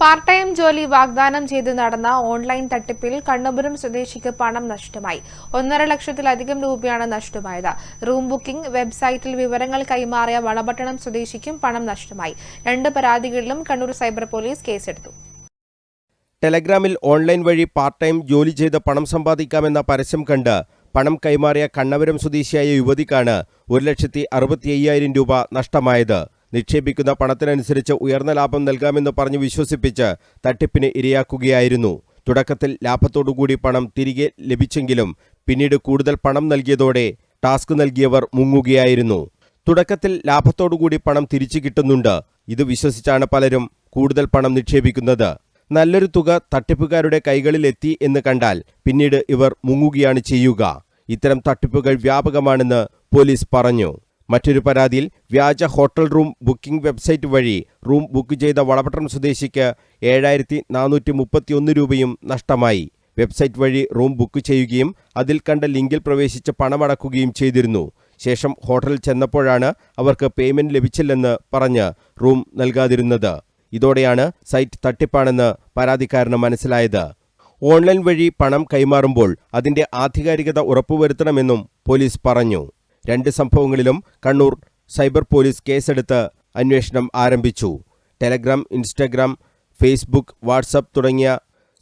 Part time ജോലി വാഗ്ദാനം ചെയ്ത് നടന്ന ഓൺലൈൻ തട്ടിപ്പിൽ കണ്ണപുരം സ്വദേശിക്ക് പണം നഷ്ടമായി. ഒന്നര ലക്ഷത്തിലധികം രൂപയാണ് നഷ്ടമായത്. റൂം ബുക്കിംഗ് വെബ്സൈറ്റിൽ വിവരങ്ങൾ കൈമാറിയ വളപട്ടണം സ്വദേശിക്കും പണം നഷ്ടമായി. രണ്ട് പരാതികളിലും കണ്ണൂർ സൈബർ പോലീസ് കേസെടുത്തു. ടെലഗ്രാമിൽ ഓൺലൈൻ വഴി പാർട്ട് ടൈം ജോലി ചെയ്ത് പണം സമ്പാദിക്കാമെന്ന പരസ്യം കണ്ട് പണം കൈമാറിയ കണ്ണപുരം സ്വദേശിയായ യുവതിക്കാണ് ഒരു ലക്ഷത്തി അറുപത്തി അയ്യായിരം രൂപ നഷ്ടമായത്. നിക്ഷേപിക്കുന്ന പണത്തിനനുസരിച്ച് ഉയർന്ന ലാഭം നൽകാമെന്ന് പറഞ്ഞു വിശ്വസിപ്പിച്ച് തട്ടിപ്പിന് ഇരയാക്കുകയായിരുന്നു. തുടക്കത്തിൽ ലാഭത്തോടുകൂടി പണം തിരികെ ലഭിച്ചെങ്കിലും പിന്നീട് കൂടുതൽ പണം നൽകിയതോടെ ടാസ്ക് നൽകിയവർ മുങ്ങുകയായിരുന്നു. തുടക്കത്തിൽ ലാഭത്തോടുകൂടി പണം തിരിച്ചു കിട്ടുന്നുണ്ട്. ഇത് വിശ്വസിച്ചാണ് പലരും കൂടുതൽ പണം നിക്ഷേപിക്കുന്നത്. നല്ലൊരു തുക തട്ടിപ്പുകാരുടെ കൈകളിലെത്തി എന്ന് കണ്ടാൽ പിന്നീട് ഇവർ മുങ്ങുകയാണ് ചെയ്യുക. ഇത്തരം തട്ടിപ്പുകൾ വ്യാപകമാണെന്ന് പോലീസ് പറഞ്ഞു. മറ്റൊരു പരാതിയിൽ വ്യാജ ഹോട്ടൽ റൂം ബുക്കിംഗ് വെബ്സൈറ്റ് വഴി റൂം ബുക്ക് ചെയ്ത വളപട്ടണം സ്വദേശിക്ക് ഏഴായിരത്തി നാനൂറ്റി മുപ്പത്തിയൊന്ന് രൂപയും നഷ്ടമായി. വെബ്സൈറ്റ് വഴി റൂം ബുക്ക് ചെയ്യുകയും അതിൽ കണ്ട ലിങ്കിൽ പ്രവേശിച്ച് പണമടക്കുകയും ചെയ്തിരുന്നു. ശേഷം ഹോട്ടലിൽ ചെന്നപ്പോഴാണ് അവർക്ക് പേയ്മെന്റ് ലഭിച്ചില്ലെന്ന് പറഞ്ഞ് റൂം നൽകാതിരുന്നത്. ഇതോടെയാണ് സൈറ്റ് തട്ടിപ്പാണെന്ന് പരാതിക്കാരന് മനസ്സിലായത്. ഓൺലൈൻ വഴി പണം കൈമാറുമ്പോൾ അതിന്റെ ആധികാരികത ഉറപ്പുവരുത്തണമെന്നും പോലീസ് പറഞ്ഞു. രണ്ട് സംഭവങ്ങളിലും കണ്ണൂർ സൈബർ പോലീസ് കേസെടുത്ത് അന്വേഷണം ആരംഭിച്ചു. ടെലഗ്രാം ഇൻസ്റ്റഗ്രാം ഫേസ്ബുക്ക് വാട്സപ്പ് തുടങ്ങിയ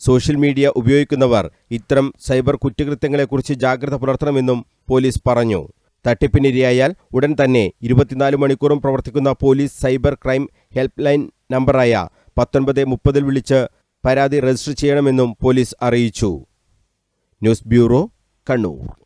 സോഷ്യൽ മീഡിയ ഉപയോഗിക്കുന്നവർ ഇത്തരം സൈബർ കുറ്റകൃത്യങ്ങളെക്കുറിച്ച് ജാഗ്രത പുലർത്തണമെന്നും പോലീസ് പറഞ്ഞു. തട്ടിപ്പിനിരയായാൽ ഉടൻ തന്നെ ഇരുപത്തിനാല് മണിക്കൂറും പ്രവർത്തിക്കുന്ന police cyber crime helpline നമ്പറായ പത്തൊൻപത് മുപ്പതിൽ വിളിച്ച് പരാതി രജിസ്റ്റർ ചെയ്യണമെന്നും പോലീസ് അറിയിച്ചു. News bureau Kannur.